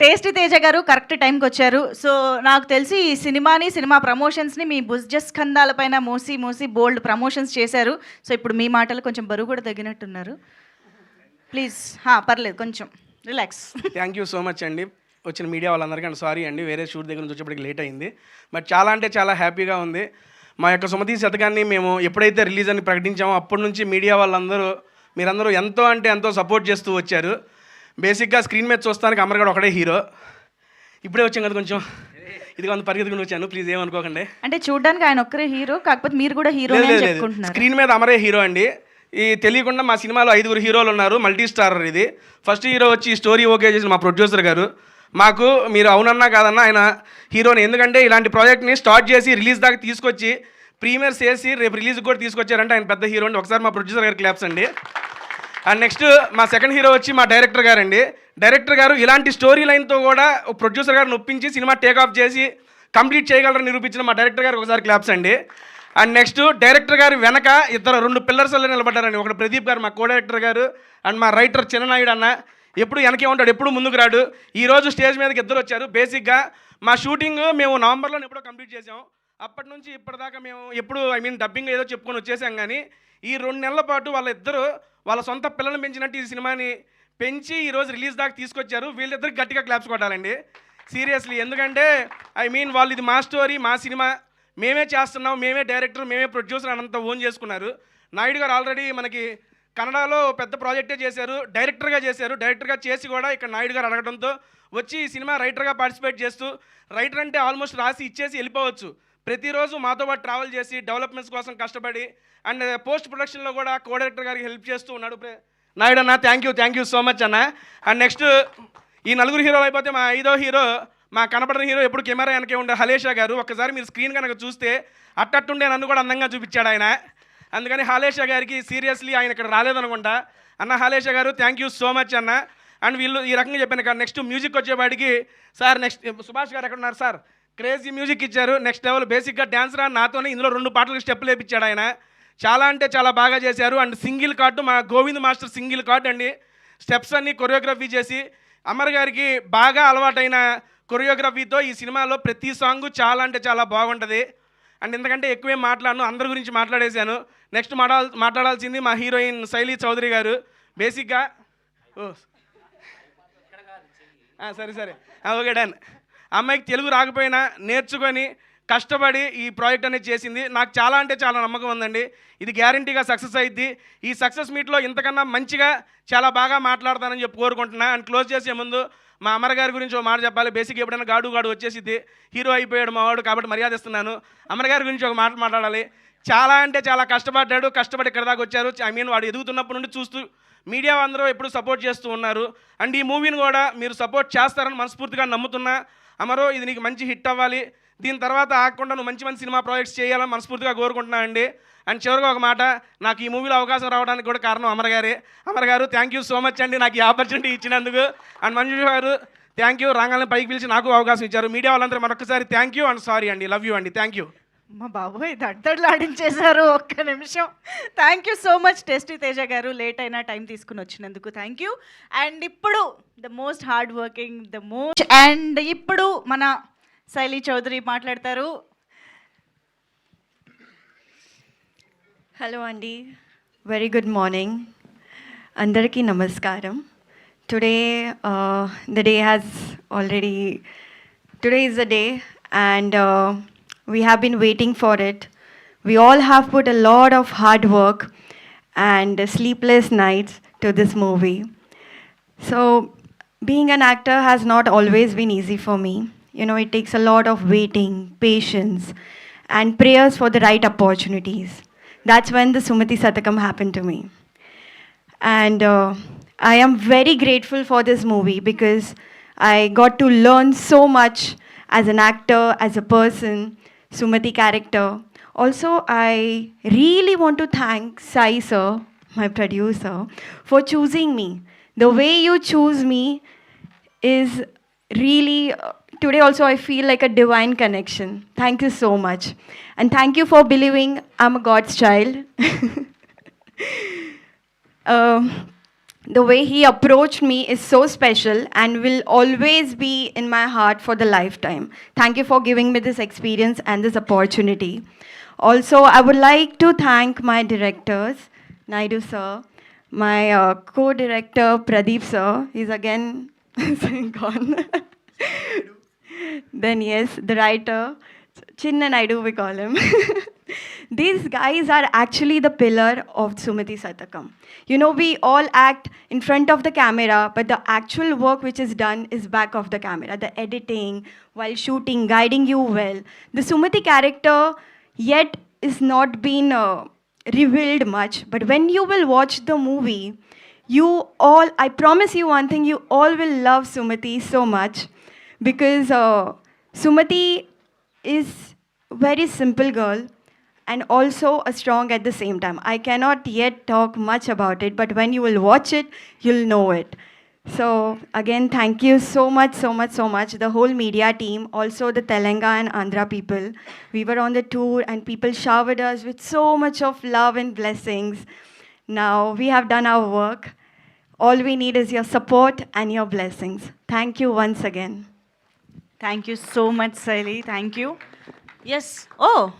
Taste Teja గారు correct టైంకి వచ్చారు. సో నాకు తెలిసి ఈ సినిమాని సినిమా ప్రమోషన్స్ని మీ భుజస్కంధాల పైన మోసి మోసి బోల్డ్ ప్రమోషన్స్ చేశారు. సో ఇప్పుడు మీ మాటలు కొంచెం బరువు కూడా తగ్గినట్టున్నారు. ప్లీజ్. పర్లేదు కొంచెం. Relax. Thank you so much అండి. వచ్చిన మీడియా వాళ్ళందరికీ అండ్. సారీ అండి వేరే షూట్ దగ్గర నుంచి వచ్చేప్పటికి లేట్ అయింది. బట్ చాలా అంటే చాలా హ్యాపీగా ఉంది. మా యొక్క సుమతి శతకాన్ని మేము ఎప్పుడైతే రిలీజ్ అని ప్రకటించామో అప్పటి నుంచి మీడియా వాళ్ళందరూ మీరందరూ ఎంతో అంటే ఎంతో సపోర్ట్ చేస్తూ వచ్చారు. బేసిక్గా స్క్రీన్ మీద చూస్తానికి అమర్గడ్ ఒకడే హీరో. ఇప్పుడే వచ్చాం కదా కొంచెం. ఇది కొంత పరిగెత్తుకుని వచ్చాను. ప్లీజ్ ఏమనుకోకండి. అంటే చూడడానికి ఆయన ఒక్కరే హీరో కాకపోతే మీరు కూడా హీరో స్క్రీన్ మీద అమరే హీరో అండి. ఈ తెలియకుండా మా సినిమాలో ఐదుగురు హీరోలు ఉన్నారు. మల్టీ స్టార్ ఇది. ఫస్ట్ హీరో వచ్చి స్టోరీ ఓకే చేసిన మా ప్రొడ్యూసర్ గారు. మాకు మీరు అవునన్నా కాదన్నా ఆయన హీరోని. ఎందుకంటే ఇలాంటి ప్రాజెక్ట్ని స్టార్ట్ చేసి రిలీజ్ దాకా తీసుకొచ్చి ప్రీమియర్స్ చేసి రేపు రిలీజ్ కూడా తీసుకొచ్చారంటే ఆయన పెద్ద హీరో అండి. ఒకసారి మా ప్రొడ్యూసర్ గారు క్లాప్స్ అండి. అండ్ నెక్స్ట్ మా సెకండ్ హీరో వచ్చి మా డైరెక్టర్ గారు అండి డైరెక్టర్ గారు ఇలాంటి స్టోరీ లైన్తో కూడా ప్రొడ్యూసర్ గారిని ఒప్పించి సినిమా టేక్ ఆఫ్ చేసి కంప్లీట్ చేయగలరని నిరూపించిన మా డైరెక్టర్ గారికి ఒకసారి క్లాప్స్ అండి. అండ్ నెక్స్ట్ డైరెక్టర్ గారు వెనక ఇద్దరు రెండు పిల్లర్స్ నిలబడ్డారండి. ఒకటి ప్రదీప్ గారు మా కో డైరెక్టర్ గారు అండ్ మా రైటర్ చిన్ననాయుడు అన్న. ఎప్పుడు వెనకే ఉంటాడు ఎప్పుడు ముందుకు రాడు. ఈరోజు స్టేజ్ మీదకి ఇద్దరు వచ్చారు. బేసిక్గా మా షూటింగ్ మేము నవంబర్లో ఎప్పుడో కంప్లీట్ చేసాం అప్పటి నుంచి ఇప్పటిదాకా మేము ఎప్పుడు ఐ మీన్ డబ్బింగ్ ఏదో చెప్పుకొని వచ్చేసాం కానీ ఈ రెండు నెలల పాటు వాళ్ళిద్దరూ వాళ్ళ సొంత పిల్లలను పెంచినట్టు ఈ సినిమాని పెంచి ఈరోజు రిలీజ్ దాకా తీసుకొచ్చారు. వీళ్ళిద్దరు గట్టిగా క్లాప్స్ కొట్టాలండి. సీరియస్లీ ఎందుకంటే ఐ మీన్ వాళ్ళు ఇది మా స్టోరీ మా సినిమా. మేమే చేస్తున్నాం మేమే డైరెక్టర్ మేమే ప్రొడ్యూసర్ అనంత ఓన్ చేసుకున్నారు. నాయుడు గారు ఆల్రెడీ మనకి కన్నడలో పెద్ద ప్రాజెక్టే చేశారు డైరెక్టర్గా చేశారు. డైరెక్టర్గా చేసి కూడా ఇక్కడ నాయుడు గారు అడగడంతో వచ్చి ఈ సినిమా రైటర్గా పార్టిసిపేట్ చేస్తూ రైటర్ అంటే ఆల్మోస్ట్ రాసి ఇచ్చేసి వెళ్ళిపోవచ్చు. ప్రతిరోజు మాతో పాటు ట్రావెల్ చేసి డెవలప్మెంట్స్ కోసం కష్టపడి అండ్ పోస్ట్ ప్రొడక్షన్లో కూడా కో డైరెక్టర్ గారికి హెల్ప్ చేస్తూ ఉన్నాడు నాయుడు అన్న thank you thank you so much అన్న. అండ్ నెక్స్ట్ ఈ నలుగురు హీరోలు అయిపోతే మా ఐదో హీరో మా కనపడిన హీరో ఎప్పుడు కెమెరా వెనకే ఉండే హలేషా గారు. ఒకసారి మీరు స్క్రీన్ కనుక చూస్తే అట్టట్టుండే నన్ను కూడా అందంగా చూపించాడు ఆయన. అందుకని హాలేషా గారికి సీరియస్లీ ఆయన ఇక్కడ రాలేదనుకుంటా. అన్న హాలేషా గారు థ్యాంక్ యూ సో మచ్ అన్న. అండ్ వీళ్ళు ఈ రకంగా చెప్పాను కదా నెక్స్ట్ మ్యూజిక్ వచ్చేవాడికి సార్ నెక్స్ట్ సుభాష్ గారు ఎక్కడ ఉన్నారు సార్? క్రేజీ మ్యూజిక్ ఇచ్చారు. నెక్స్ట్ లెవెల్ బేసిక్గా డ్యాన్స్ రా నాతోనే ఇందులో రెండు పాటలకు స్టెప్పులు వేయించాడు ఆయన. చాలా అంటే చాలా బాగా చేశారు. అండ్ సింగిల్ కార్డు మా గోవింద్ మాస్టర్ సింగిల్ కార్డు అండి. స్టెప్స్ అన్ని కొరియోగ్రఫీ చేసి అమర్ గారికి బాగా అలవాటైన కొరియోగ్రఫీతో ఈ సినిమాలో ప్రతి సాంగ్ చాలా అంటే చాలా బాగుంటుంది. అండ్ ఎందుకంటే ఎక్కువే మాట్లాడను అందరి గురించి మాట్లాడేశాను. నెక్స్ట్ మాట్లాడాల్ మాట్లాడాల్సింది మా హీరోయిన్ శైలి చౌదరి గారు. బేసిక్గా ఓ. సరే సరే. Okay done. అమ్మాయికి తెలుగు రాకపోయినా నేర్చుకొని కష్టపడి ఈ ప్రాజెక్ట్ అనేది చేసింది. నాకు చాలా అంటే చాలా నమ్మకం ఉందండి. ఇది గ్యారంటీగా సక్సెస్ అయింది ఈ సక్సెస్ మీట్లో ఇంతకన్నా మంచిగా చాలా బాగా మాట్లాడతానని చెప్పి కోరుకుంటున్నా. అండ్ క్లోజ్ చేసే ముందు మా అమర్ గారి గురించి ఒక మాట చెప్పాలి. బేసిక్ ఎప్పుడైనా గాడు గాడు వచ్చేసింది హీరో అయిపోయాడు మా వాడు కాబట్టి మర్యాద ఇస్తున్నాను అమర్ గారి గురించి ఒక మాట మాట్లాడాలి. చాలా అంటే చాలా కష్టపడ్డాడు. కష్టపడి ఇక్కడ దాకా వచ్చారు. ఐ మీన్ వాడు ఎదుగుతున్నప్పటి నుండి చూస్తూ మీడియా అందరూ ఎప్పుడు సపోర్ట్ చేస్తూ ఉన్నారు. అండ్ ఈ మూవీని కూడా మీరు సపోర్ట్ చేస్తారని మనస్ఫూర్తిగా నమ్ముతున్నా. అమరో ఇది నీకు మంచి హిట్ అవ్వాలి. దీని తర్వాత ఆగకుండా నువ్వు మంచి మంచి సినిమా ప్రాజెక్ట్స్ చేయాలని మనస్ఫూర్తిగా కోరుకుంటున్నా అండి. అండ్ చివరిగా ఒక మాట నాకు ఈ మూవీలో అవకాశం రావడానికి కూడా కారణం అమర్ గారే. అమర్ గారు థ్యాంక్ యూ సో మచ్ అండి నాకు ఈ ఆపర్చునిటీ ఇచ్చినందుకు. అండ్ మంజు గారు థ్యాంక్ యూ రాగానే పైకి పిలిచి నాకు అవకాశం ఇచ్చారు. మీడియా వాళ్ళందరూ మరొకసారి థ్యాంక్ యూ అండ్ సారీ అండి. లవ్ యూ అండి. థ్యాంక్ యూ మా బాబోయ్ దడ్దడ్లాడించేశారు ఒక్క నిమిషం. Thank you so much tasty Teja గారు. లేట్ అయినా టైం తీసుకుని వచ్చినందుకు థ్యాంక్ యూ అండ్ ఇప్పుడు the most hard working the most and ఇప్పుడు మన శైలి చౌదరి మాట్లాడతారు. హలో అండి వెరీ గుడ్ మార్నింగ్ అందరికీ నమస్కారం. Today the day has already today is the day and We have been waiting for it. We all have put a lot of hard work and sleepless nights to this movie. So, being an actor has not always been easy for me. You know, it takes a lot of waiting, patience, and prayers for the right opportunities. That's when the Sumati Satakam happened to me. And uh, I am very grateful for this movie because I got to learn so much as an actor, as a person, Sumati character. Also, I really want to thank Sai sir, my producer, for choosing me. The way you choose me is really uh, today also i feel like a divine connection thank you so much and thank you for believing i'm a god's child um, the way he approached me is so special and will always be in my heart for the lifetime. Thank you for giving me this experience and this opportunity. Also, I would like to thank my directors, Naidu sir, my uh, co-director Pradeep sir. He's again gone. then yes, the writer, Chinna Naidu we call him. These guys are actually the pillar of Sumati Satakam. You know, we all act in front of the camera, but the actual work which is done is back of the camera. The editing, while shooting, guiding you well. The Sumati character yet is not been uh, revealed much, but when you will watch the movie, you all, I promise you one thing, you all will love Sumati so much because uh, Sumati is very simple girl and also a strong at the same time. I cannot yet talk much about it, but when you will watch it, you'll know it. So again, thank you so much, so much, so much. The whole media team, also the Telangana and Andhra people. We were on the tour and people showered us with so much of love and blessings. Now we have done our work. All we need is your support and your blessings. Thank you once again. Thank you so much, Sally. Thank you. Yes. Oh,